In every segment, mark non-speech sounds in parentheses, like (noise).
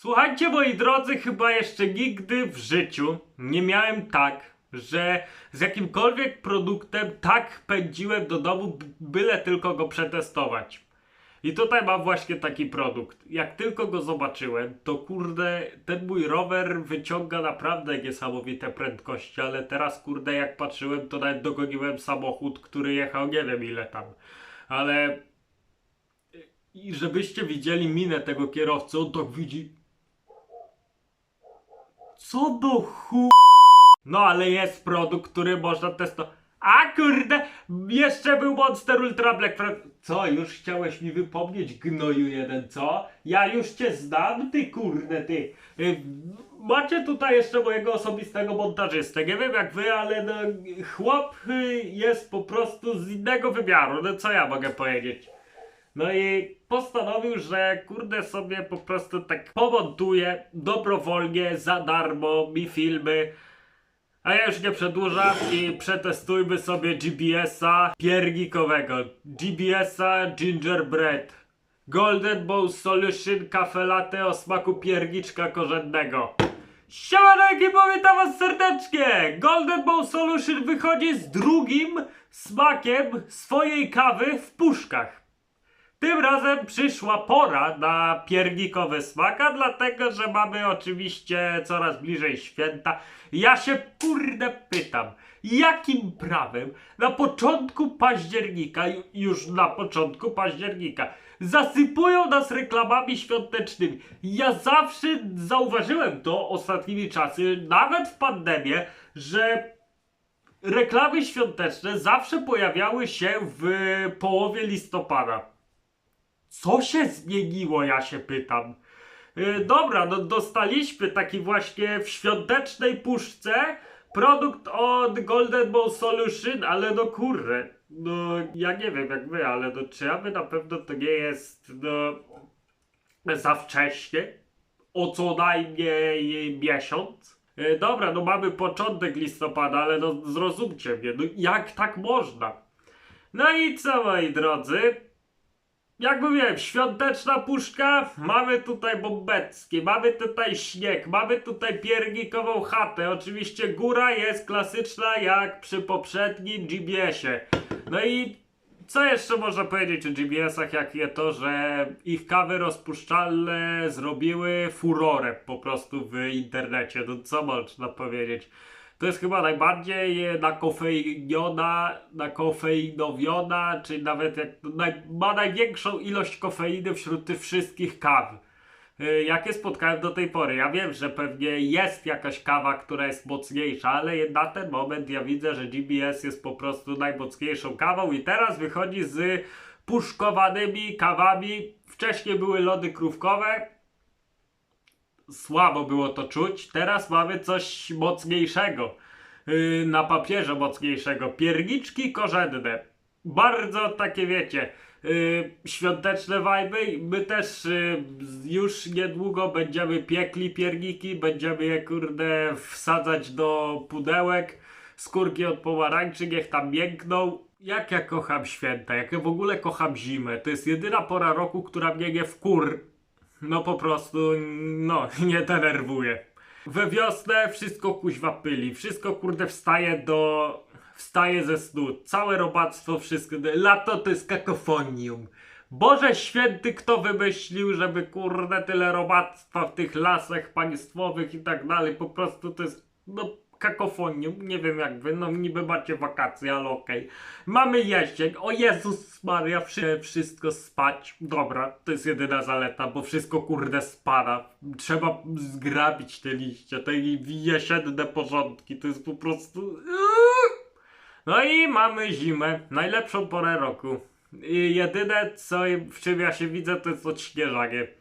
Słuchajcie, moi drodzy, chyba jeszcze nigdy w życiu nie miałem tak, że z jakimkolwiek produktem tak pędziłem do domu, byle tylko go przetestować. I tutaj mam właśnie taki produkt. Jak tylko go zobaczyłem, to kurde, ten mój rower wyciąga naprawdę niesamowite prędkości, ale teraz kurde, jak patrzyłem, to nawet dogoniłem samochód, który jechał nie wiem ile tam. Ale i żebyście widzieli minę tego kierowcy, on tak widzi. Co do chu... No ale jest produkt, który można testować. A kurde, jeszcze był Monster Ultra Black Friday. Co, już chciałeś mi wypomnieć, gnoju jeden, co? Ja już cię znam, ty kurde, ty. Y, Macie tutaj jeszcze mojego osobistego montażystę. Nie wiem jak wy, ale no, chłop y, jest po prostu z innego wymiaru. No co ja mogę powiedzieć? No i postanowił, że kurde sobie po prostu tak pomontuje dobrowolnie, za darmo mi filmy. A ja już nie przedłużam i przetestujmy sobie GBS-a piernikowego. GBS-a Gingerbread. Golden Bowl Solution Cafe Latte o smaku pierniczka korzennego. Siemanek i witam was serdecznie! Golden Bowl Solution wychodzi z drugim smakiem swojej kawy w puszkach. Tym razem przyszła pora na piernikowy smak, a dlatego, że mamy oczywiście coraz bliżej święta. Ja się kurde pytam, jakim prawem na początku października, ju- już na początku października, zasypują nas reklamami świątecznymi. Ja zawsze zauważyłem to ostatnimi czasy, nawet w pandemię, że reklamy świąteczne zawsze pojawiały się w połowie listopada. Co się zmieniło, ja się pytam. Yy, dobra, no dostaliśmy taki właśnie w świątecznej puszce produkt od Golden Bowl Solution, ale no kurde, no ja nie wiem jak wy, ale no czy aby na pewno to nie jest no za wcześnie? O co najmniej miesiąc? Yy, dobra, no mamy początek listopada, ale no zrozumcie mnie, no jak tak można? No i co moi drodzy? Jak mówiłem, świąteczna puszka, mamy tutaj bombeckie, mamy tutaj śnieg, mamy tutaj piernikową chatę. Oczywiście góra jest klasyczna jak przy poprzednim GBS-ie. No i co jeszcze można powiedzieć o GBS-ach, jak je to, że ich kawy rozpuszczalne zrobiły furorę po prostu w internecie. No co można powiedzieć? To jest chyba najbardziej e, nakofeiniona, nakofeinowiona, czy nawet jak, naj, ma największą ilość kofeiny wśród tych wszystkich kaw. y, Jakie spotkałem do tej pory. Ja wiem, że pewnie jest jakaś kawa, która jest mocniejsza, ale na ten moment ja widzę, że GBS jest po prostu najmocniejszą kawą i teraz wychodzi z puszkowanymi kawami. Wcześniej były lody krówkowe, słabo było to czuć. Teraz mamy coś mocniejszego. Yy, na papierze mocniejszego. Pierniczki korzenne. Bardzo takie wiecie. Yy, świąteczne wajby. My też yy, już niedługo będziemy piekli pierniki. Będziemy je kurde wsadzać do pudełek. Skórki od pomarańczy, niech tam miękną. Jak ja kocham święta, jak ja w ogóle kocham zimę. To jest jedyna pora roku, która mnie nie wkur no po prostu, no, (laughs) nie denerwuje. We wiosnę wszystko kuźwa pyli, wszystko kurde wstaje do... wstaje ze snu, całe robactwo, wszystko, lato to jest kakofonium. Boże święty, kto wymyślił, żeby kurde tyle robactwa w tych lasach państwowych i tak dalej, po prostu to jest, no, kakofonium, nie wiem jak wy, no niby macie wakacje, ale okej. Mamy jesień, o Jezus Maria, wszy- wszystko spać. Dobra, to jest jedyna zaleta, bo wszystko kurde spada. Trzeba zgrabić te liście, te jesienne porządki, to jest po prostu... No i mamy zimę, najlepszą porę roku. I jedyne co, w czym ja się widzę, to jest odśnieżanie.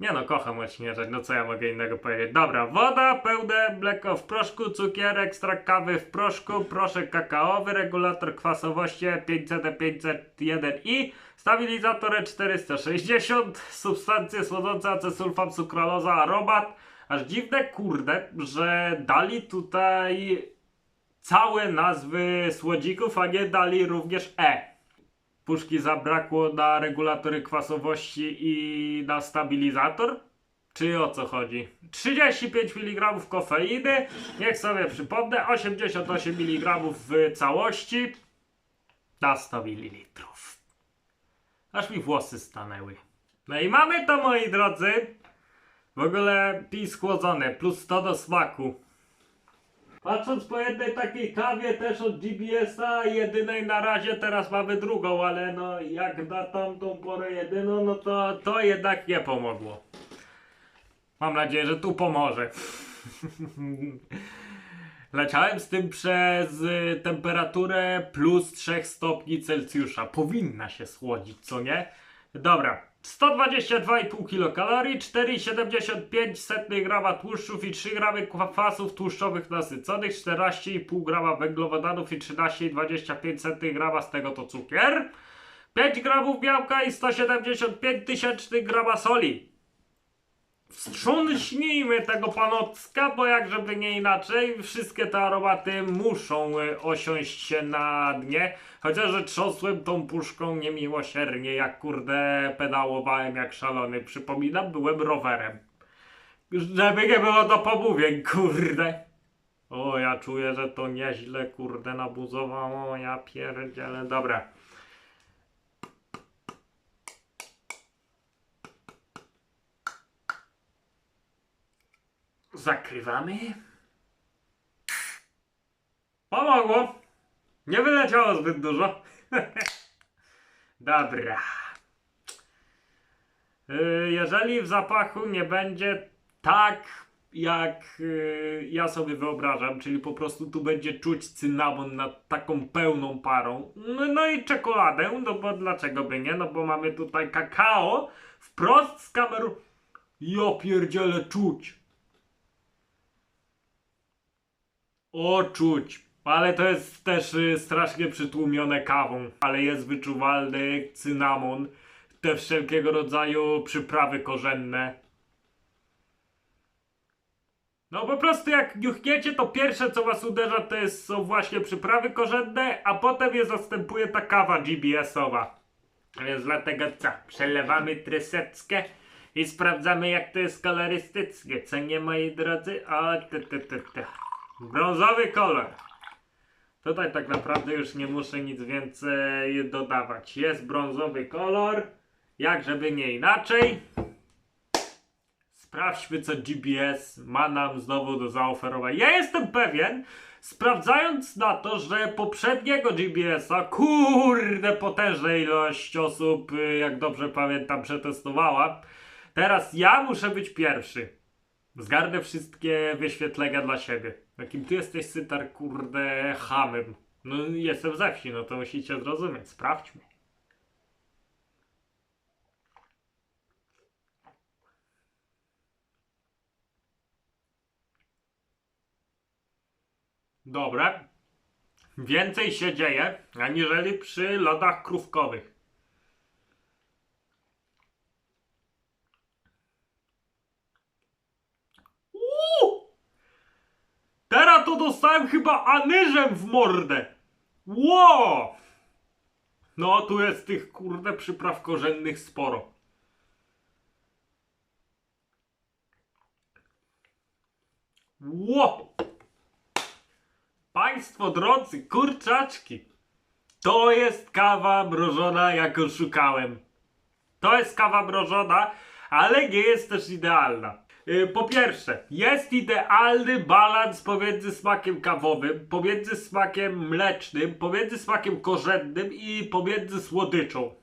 Nie no, kocham odśnieżać, no co ja mogę innego powiedzieć. Dobra, woda, pełne mleko w proszku, cukier, ekstrakt kawy w proszku, proszek kakaowy, regulator kwasowości 500-501i, stabilizator E 460, substancje słodzące, acesulfam, sukraloza, aromat. Aż dziwne, kurde, że dali tutaj całe nazwy słodzików, a nie dali również E. Puszki zabrakło na regulatory kwasowości i na stabilizator? Czy o co chodzi? 35 mg kofeiny, niech sobie przypomnę, 88 mg w całości na 100 ml. Aż mi włosy stanęły. No i mamy to, moi drodzy. W ogóle pij schłodzone, plus 100 do smaku. Patrząc po jednej takiej kawie też od GBS-a, jedynej na razie, teraz mamy drugą, ale no jak na tamtą porę jedyną, no to to jednak nie pomogło. Mam nadzieję, że tu pomoże. (laughs) Leciałem z tym przez y, temperaturę plus 3 stopni Celsjusza. Powinna się schłodzić, co nie? Dobra. 122,5 kilokalorii, 4,75 grama tłuszczów i 3 gramy kwasów tłuszczowych nasyconych, 14,5 grama węglowodanów i 13,25 grama z tego to cukier, 5 gramów białka i 175 tysięcznych grama soli. Wstrząśnijmy tego panocka, bo jak żeby nie inaczej, wszystkie te aromaty muszą y, osiąść się na dnie. Chociaż że trząsłem tą puszką niemiłosiernie, jak kurde pedałowałem jak szalony. Przypominam, byłem rowerem. Żeby nie było do pomówień, kurde. O, ja czuję, że to nieźle, kurde, nabuzowało, ja pierdzielę. Dobra. Zakrywamy. Pomogło. Nie wyleciało zbyt dużo. (laughs) Dobra. Y, Jeżeli w zapachu nie będzie tak, jak y, ja sobie wyobrażam, czyli po prostu tu będzie czuć cynamon nad taką pełną parą, no, no i czekoladę, no bo dlaczego by nie, no bo mamy tutaj kakao wprost z kameru. Ja pierdzielę czuć. O, czuć. Ale to jest też y, strasznie przytłumione kawą. Ale jest wyczuwalny cynamon, te wszelkiego rodzaju przyprawy korzenne. No po prostu jak niuchniecie, to pierwsze co was uderza to jest, są właśnie przyprawy korzenne, a potem je zastępuje ta kawa GBS-owa. Więc dlatego co? Przelewamy tryseckę i sprawdzamy jak to jest kolorystycznie. Co nie moi drodzy? O, ty, ty, ty, ty. Brązowy kolor. Tutaj tak naprawdę już nie muszę nic więcej dodawać. Jest brązowy kolor. Jak żeby nie inaczej. Sprawdźmy co GBS ma nam znowu do zaoferowania. Ja jestem pewien, sprawdzając na to, że poprzedniego GBS-a, kurde, potężna ilość osób, y, jak dobrze pamiętam, przetestowała. Teraz ja muszę być pierwszy. Zgarnę wszystkie wyświetlenia dla siebie. Jakim ty jesteś sytar, kurde, hamem. No jestem ze wsi, no to musicie zrozumieć. Sprawdźmy. Dobra. Więcej się dzieje, aniżeli przy lodach krówkowych. Teraz to dostałem chyba anyżem w mordę. Ło! No, tu jest tych kurde przypraw korzennych sporo. Ło! Państwo drodzy, kurczaczki, to jest kawa mrożona, jak szukałem. To jest kawa mrożona, ale nie jest też idealna. Yy, Po pierwsze, jest idealny balans pomiędzy smakiem kawowym, pomiędzy smakiem mlecznym, pomiędzy smakiem korzennym i pomiędzy słodyczą.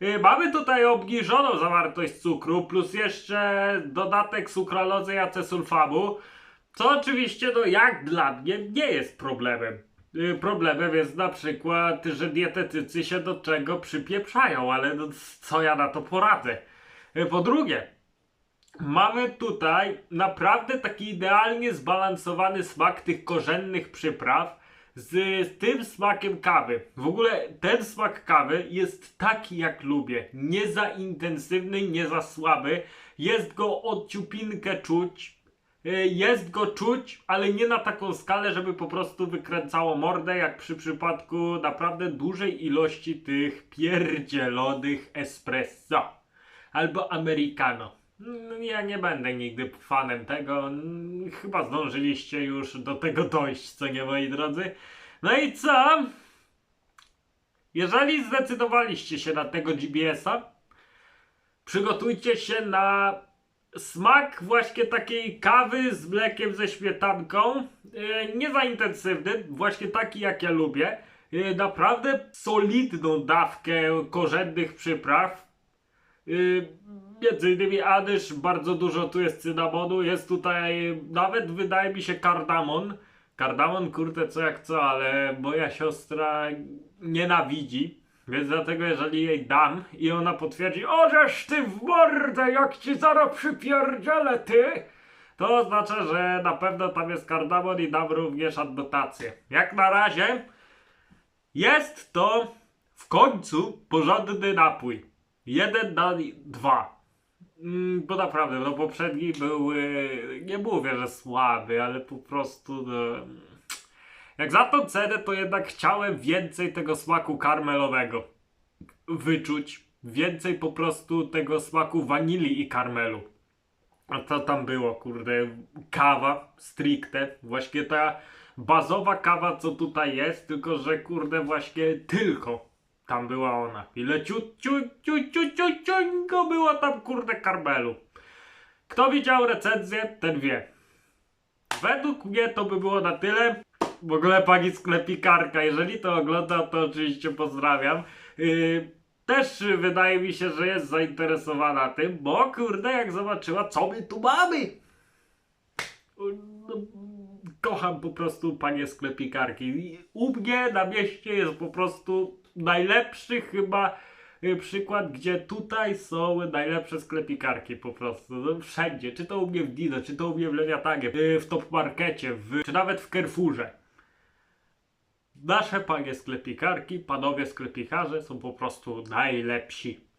Yy, Mamy tutaj obniżoną zawartość cukru, plus jeszcze dodatek sukralozy i acesulfamu, co oczywiście, no jak dla mnie, nie jest problemem. Yy, Problemem jest na przykład, że dietetycy się do czego przypieprzają, ale no, co ja na to poradzę. Po drugie, mamy tutaj naprawdę taki idealnie zbalansowany smak tych korzennych przypraw z tym smakiem kawy. W ogóle ten smak kawy jest taki jak lubię. Nie za intensywny, nie za słaby. Jest go odciupinkę czuć. Y, Jest go czuć, ale nie na taką skalę, żeby po prostu wykręcało mordę, jak przy przypadku naprawdę dużej ilości tych pierdzielonych espresso albo americano. Ja nie będę nigdy fanem tego. Chyba zdążyliście już do tego dojść, co nie moi drodzy. No i co? Jeżeli zdecydowaliście się na tego GBS-a, przygotujcie się na smak właśnie takiej kawy z mlekiem ze śmietanką. E, Nie za intensywny, właśnie taki jak ja lubię. E, Naprawdę solidną dawkę korzennych przypraw. Yy, między innymi anyż, bardzo dużo tu jest cynamonu, jest tutaj nawet wydaje mi się kardamon. Kardamon, kurde, co jak co, ale moja siostra nienawidzi. Więc dlatego jeżeli jej dam i ona potwierdzi, o żeż ty w mordę, jak ci zaraz przypierdzielę ty, to oznacza, że na pewno tam jest kardamon i dam również adnotację. Jak na razie jest to w końcu porządny napój. Jeden na dwa. Mm, Bo naprawdę, no poprzedni był, y, nie mówię, że słaby, ale po prostu, no, jak za tą cenę, to jednak chciałem więcej tego smaku karmelowego wyczuć. Więcej po prostu tego smaku wanilii i karmelu. A co tam było, kurde? Kawa stricte. Właśnie ta bazowa kawa, co tutaj jest, tylko że kurde, właśnie tylko tam była ona. I leciut, ciu, ciu, ciu, ciu, ciuńko było tam, kurde, karmelu. Kto widział recenzję, ten wie. Według mnie to by było na tyle. W ogóle pani sklepikarka, jeżeli to ogląda, to oczywiście pozdrawiam. Yy, też wydaje mi się, że jest zainteresowana tym, bo kurde, jak zobaczyła, co my tu mamy. Kocham po prostu panie sklepikarki. U mnie na mieście jest po prostu najlepszy chyba y, przykład, gdzie tutaj są najlepsze sklepikarki po prostu. No, wszędzie. Czy to u mnie w Dido, czy to u mnie w Lewiatanie, y, w Top Markecie, w, czy nawet w Carrefourze. Nasze panie sklepikarki, panowie sklepikarze są po prostu najlepsi.